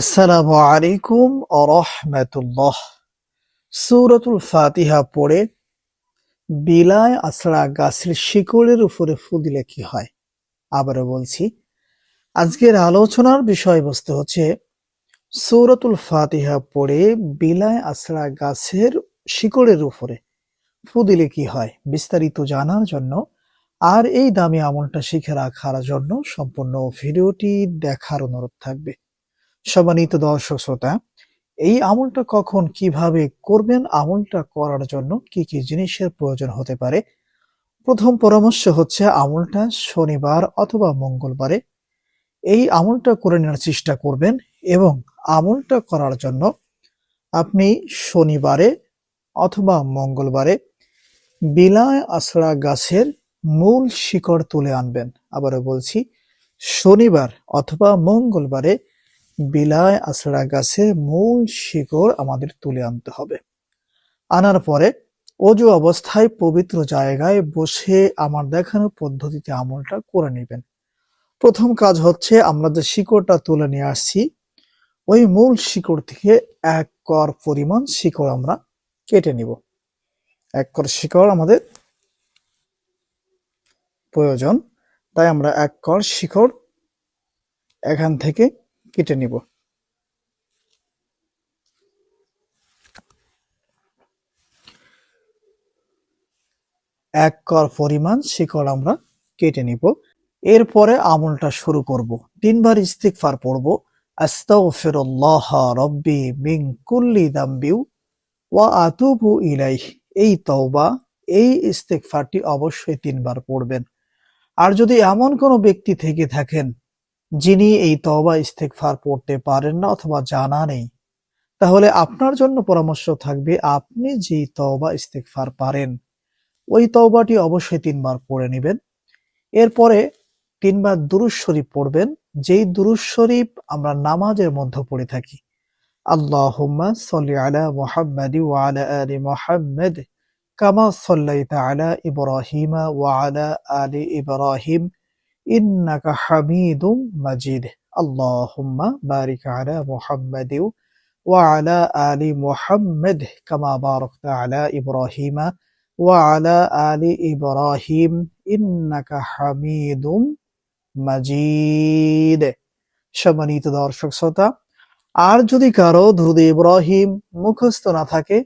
আসসালামু আলাইকুম রহমতুল্লাহ। সূরাতুল ফাতিহা পড়ে বিলায় আসরা গাছের শিকড়ের উপরে ফু দিলে কি হয়? আবারও বলছি, আজকের আলোচনার বিষয়বস্তু হচ্ছে সৌরতুল ফাতিহা পড়ে বিলায় আসরা গাছের শিকড়ের উপরে ফু দিলে কি হয়? বিস্তারিত জানার জন্য আর এই দামি আমলটা শিখে রাখার জন্য সম্পূর্ণ ভিডিওটি দেখার অনুরোধ থাকবে। সম্মানিত দর্শক শ্রোতা, এই আমলটা কখন কীভাবে করবেন, আমলটা করার জন্য কি কি জিনিসের প্রয়োজন হতে পারে? প্রথম পরামর্শ হচ্ছে আমলটা শনিবার অথবা মঙ্গলবারে। এই আমলটা করে নেওয়ার চেষ্টা করবেন এবং আমলটা করার জন্য আপনি শনিবারে অথবা মঙ্গলবারে বিলায় আসরা গাছের মূল শিকড় তুলে আনবেন। আবারও বলছি, শনিবার অথবা মঙ্গলবারে বিলায় আসরা গাছের মূল শিকড় আমাদের তুলে আনতে হবে। আনার পরে অজু অবস্থায় পবিত্র জায়গায় বসে আমার দেখানো পদ্ধতিতে আমলটা করে নেবেন। প্রথম কাজ হচ্ছে আমরা যে শিকড়টা তুলে নিয়ে আসছি, ওই মূল শিকড় থেকে এক কর পরিমাণ শিকড় আমরা কেটে নিব। এক কর শিকড় আমাদের প্রয়োজন, তাই আমরা এক কর শিকড় এখান থেকে কেটে নিব। এক কর পরিমাণ শিকড় আমরা কেটে নিব। এরপরে আমলটা শুরু করব। তিনবার ইস্তিগফার পড়ব। আস্তাগফিরুল্লাহ রব্বি মিন কুল্লি দাম্বিউ ওয়া আতুবু ইলাইহ। এই তওবা, এই ইস্তিগফারটি অবশ্যই তিনবার পড়বেন। আর যদি এমন কোনো ব্যক্তি থেকে থাকেন যিনি এই তওবা ইস্তেগফার পড়তে পারেন না অথবা জানা নেই, তাহলে আপনার জন্য পরামর্শ থাকবে, আপনি যে তওবা ইস্তেগফার পারেন, ওই তওবাটি অবশ্যই তিনবার পড়ে নেবেন। এরপরে তিনবার দুরুজ শরীফ পড়বেন, যেই দুরুজ শরীফ আমরা নামাজের মধ্যে পড়ে থাকি। সাল্লি আলা মুহাম্মাদি ওয়া মুহাম্মাদ, কামা সাল্লাইতা আলা ইব্রাহিমা ওয়া আলা আলি ইব্রাহিম। ইন্নাকা হামিদুম মাজিদ আলা মুহাম্মাদিউ ওয়া আলা আলি মুহাম্মাদ কামা আলা ইব্রাহিমা ওয়া আলা আলি ইব্রাহিম ইন্নাকা হামিদুম মাজিদ সম্মানিত দর্শক শ্রোতা, আর যদি কারও দুরুদ ইব্রাহিম মুখস্থ না থাকে,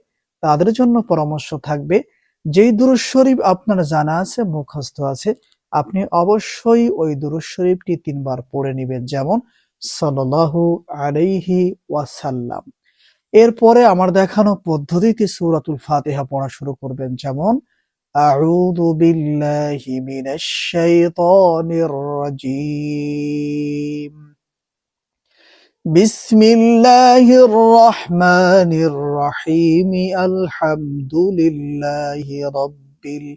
তাদের জন্য পরামর্শ থাকবে, যেই দুরুদ শরীফ আপনার জানা আছে, মুখস্থ আছে আপনি অবশ্যই ওই দুরুদ শরীফটি তিনবার পড়ে নেবেন, যেমন সাল্লাল্লাহু আলাইহি ওয়াসাল্লাম। এরপরে আমার দেখানো পদ্ধতিতে সূরাতুল ফাতিহা পড়া শুরু করবেন, যেমন, আউযু বিল্লাহি মিনাশ শাইতানির রাজীম। বিসমিল্লাহির রহমানির রহিম। আলহামদুলিল্লাহি রাব্বিল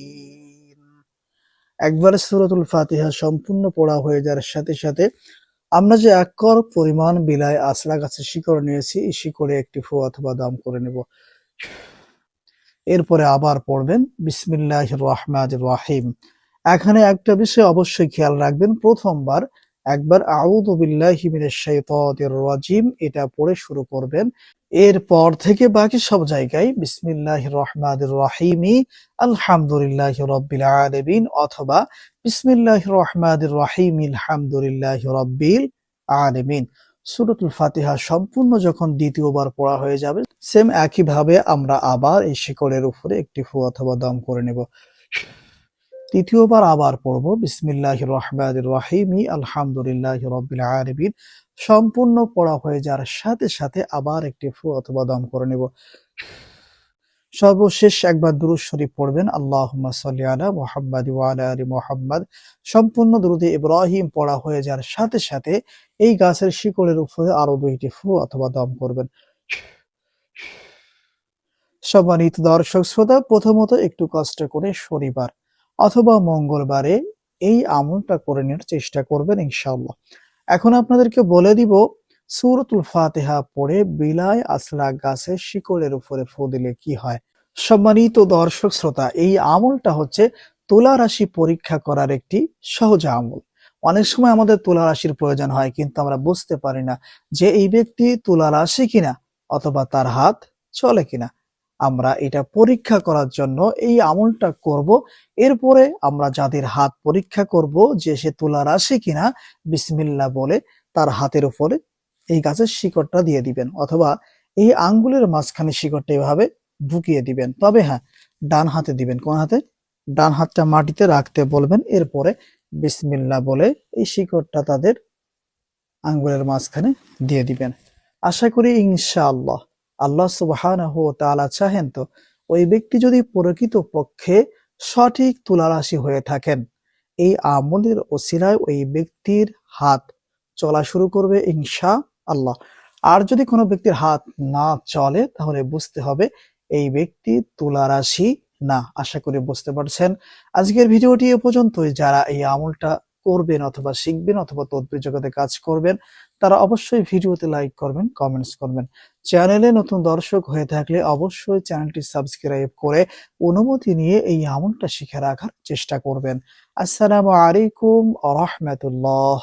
একবার সুরতুল ফাতিহা সম্পূর্ণ পড়া হয়ে যাওয়ার সাথে সাথে আমরা যে একর পরিমাণ বিলায় আশ্রা গাছের শিকড় নিয়েছি, এই শিকড়ে একটি ফু অথবা দাম করে নেব। এরপরে আবার পড়বেন বিসমিল্লাহ রহমান রাহিম। এখানে একটা বিষয় অবশ্যই খেয়াল রাখবেন, প্রথমবার একবার রাজিম, এটা পড়ে শুরু করবেন। এরপর থেকে বাকি সব জায়গায় বিসমিল্লাহির রহমানির রহিমি, আলহামদুলিল্লাহি রাব্বিল আলামিন, অথবা বিসমিল্লাহির রহমানির রহিম, আলহামদুলিল্লাহি রাব্বিল আলামিন। সূরাতুল ফাতিহা সম্পূর্ণ যখন দ্বিতীয়বার পড়া হয়ে যাবে, সেম একই ভাবে আমরা আবার এই শিকড়ের উপরে একটি ফু অথবা দম করে নেব। তৃতীয়বার আবার পড়ব। বিসমিল্লাহির রহমানির রহিমি। আলহামদুলিল্লাহ রাব্বিল আলামিন। সম্পূর্ণ পড়া হয়ে যাওয়ার সাথে সাথে আবার একটি ফু অথবা দম করে নেব। সর্বশেষ একবার দুরূদ শরীফ পড়বেন। আল্লাহুম্মা সাল্লি আলা মুহাম্মাদ আলি সম্পূর্ণ দুরুদে ইব্রাহিম পড়া হয়ে যাওয়ার সাথে সাথে এই গাছের শিকড়ের উপরে আরও দুইটি ফু অথবা দম করবেন। সম্মানিত দর্শক শ্রোতা, প্রথমত একটু কষ্ট করে শনিবার অথবা মঙ্গলবারে এই আমলটা করে নেওয়ার চেষ্টা করবেন ইনশাআল্লাহ। এখন আপনাদেরকে বলে দিব, সূরাতুল ফাতিহা পড়ে বিলায় আসলা গাছের শিকড়ের উপরে ফু দিলে কি হয়? সম্মানিত দর্শক শ্রোতা, এই আমলটা হচ্ছে তুলা রাশি পরীক্ষা করার একটি সহজ আমল। অনেক সময় আমাদের তুলা রাশির প্রয়োজন হয়, কিন্তু আমরা বুঝতে পারি না যে এই ব্যক্তি তুলা রাশি কিনা অথবা তার হাত চলে কিনা। আমরা এটা পরীক্ষা করার জন্য এই আমলটা করব। এরপরে আমরা যাদের হাত পরীক্ষা করব যে সে তুলা রাশি কিনা বিসমিল্লা বলে তার হাতের উপরে এই গাছের শিকড়টা দিয়ে দিবেন অথবা এই আঙ্গুলের মাঝখানে শিকড়টা এভাবে ঢুকিয়ে দিবেন। তবে হ্যাঁ ডান হাতে দিবেন। কোন হাতে? ডান হাতটা মাটিতে রাখতে বলবেন। এরপরে বিসমিল্লা বলে এই শিকড়টা তাদের আঙ্গুলের মাঝখানে দিয়ে দিবেন। আশা করি ইনশাআল্লাহ আল্লাহ ওয়া চাহেন তো, ওই ব্যক্তি যদি প্রকৃত পক্ষে সঠিক তুলারাশি হয়ে থাকেন, এই আমলের ওসিলায় ওই ব্যক্তির হাত চলা শুরু করবে ইনশা আল্লাহ আর যদি কোনো ব্যক্তির হাত না চলে, তাহলে বুঝতে হবে এই ব্যক্তি তুলারাশি না। আশা করি বুঝতে পারছেন। আজকের ভিডিওটি এ পর্যন্তই। যারা এই আমলটা করবেন অথবা শিখবেন অথবা তদ্বির জগতে কাজ করবেন তারা অবশ্যই ভিডিওতে লাইক করবেন কমেন্টস করবেন। চ্যানেলে নতুন দর্শক হয়ে থাকলে অবশ্যই চ্যানেলটি সাবস্ক্রাইব করে অনুমতি নিয়ে এই আমলটা শিখে রাখার চেষ্টা করবেন। আসসালামু আলাইকুম আ রহমতুল্লাহ।